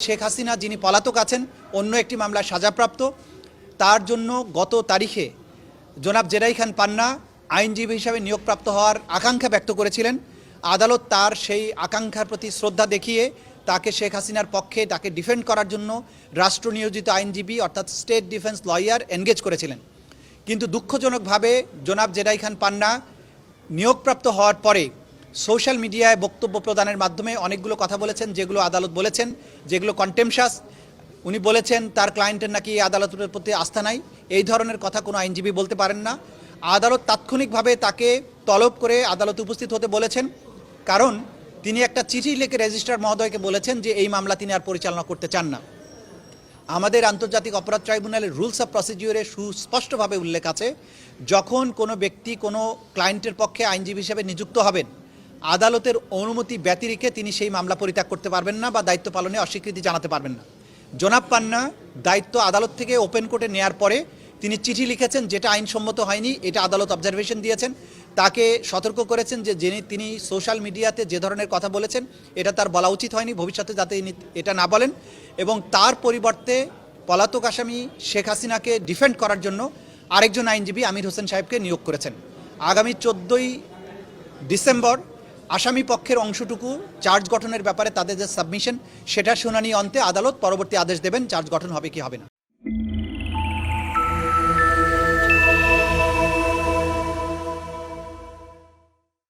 শেখ হাসিনা যিনি পলাতক আছেন, অন্য একটি মামলায় সাজাপ্রাপ্ত। তার জন্য গত তারিখে জনাব জেরাই খান পান্না আইনজীবী হিসাবে নিয়োগপ্রাপ্ত হওয়ার আকাঙ্ক্ষা ব্যক্ত করেছিলেন। আদালত তার সেই আকাঙ্ক্ষার প্রতি শ্রদ্ধা দেখিয়ে তাকে শেখ হাসিনার পক্ষে তাকে ডিফেন্ড করার জন্য রাষ্ট্র নিয়োজিত আইনজীবী অর্থাৎ স্টেট ডিফেন্স লয়ার এনগেজ করেছিলেন। কিন্তু দুঃখজনকভাবে জনাব জেরাই খান পান্না নিয়োগপ্রাপ্ত হওয়ার পরে সোশ্যাল মিডিয়ায় বক্তব্য প্রদানের মাধ্যমে অনেকগুলো কথা বলেছেন, যেগুলো আদালত বলেছেন, যেগুলো কন্টেমশাস উনি বলেছেন, তার ক্লায়েন্টের নাকি আদালতের প্রতি আস্থা নাই। এই ধরনের কথা কোনো আইনজীবী বলতে পারেন না। আদালত তাৎক্ষণিকভাবে তাকে তলব করে আদালতে উপস্থিত হতে বলেছেন। কারণ তিনি একটা চিঠি লিখে রেজিস্ট্রার মহোদয়কে বলেছেন যে, এই মামলা তিনি আর পরিচালনা করতে চান না। আমাদের আন্তর্জাতিক অপরাধ ট্রাইব্যুনালের রুলস অফ প্রসিডিউরে সুস্পষ্টভাবে উল্লেখ আছে, যখন কোনো ব্যক্তি কোনো ক্লায়েন্টের পক্ষে আইনজীবী হিসেবে নিযুক্ত হবেন আদালতের অনুমতি ব্যতিরিকে তিনি সেই মামলা পরিত্যাগ করতে পারবেন না বা দায়িত্ব পালনে অস্বীকৃতি জানাতে পারবেন না। জনাব পান্না দায়িত্ব আদালত থেকে ওপেন কোর্টে নেয়ার পরে তিনি চিঠি লিখেছেন যেটা আইনসম্মত হয়নি, এটা আদালত অবজারভেশন দিয়েছেন। তাকে সতর্ক করেছেন যে যিনি, তিনি সোশ্যাল মিডিয়াতে যে ধরনের কথা বলেছেন, এটা তার বলা উচিত হয়নি, ভবিষ্যতে যাতে এটা না বলেন। এবং তার পরিবর্তে পলাতক আসামি শেখ হাসিনাকে ডিফেন্ড করার জন্য আরেকজন আইনজীবী আমির হোসেন সাহেবকে নিয়োগ করেছেন। আগামী চোদ্দোই ডিসেম্বর আসামি পক্ষের অংশটুকু চার্জ গঠনের ব্যাপারে তাদের যে সাবমিশন, সেটা শুনানি অন্তে আদালত পরবর্তী আদেশ দেবেন, চার্জ গঠন হবে কি হবে না।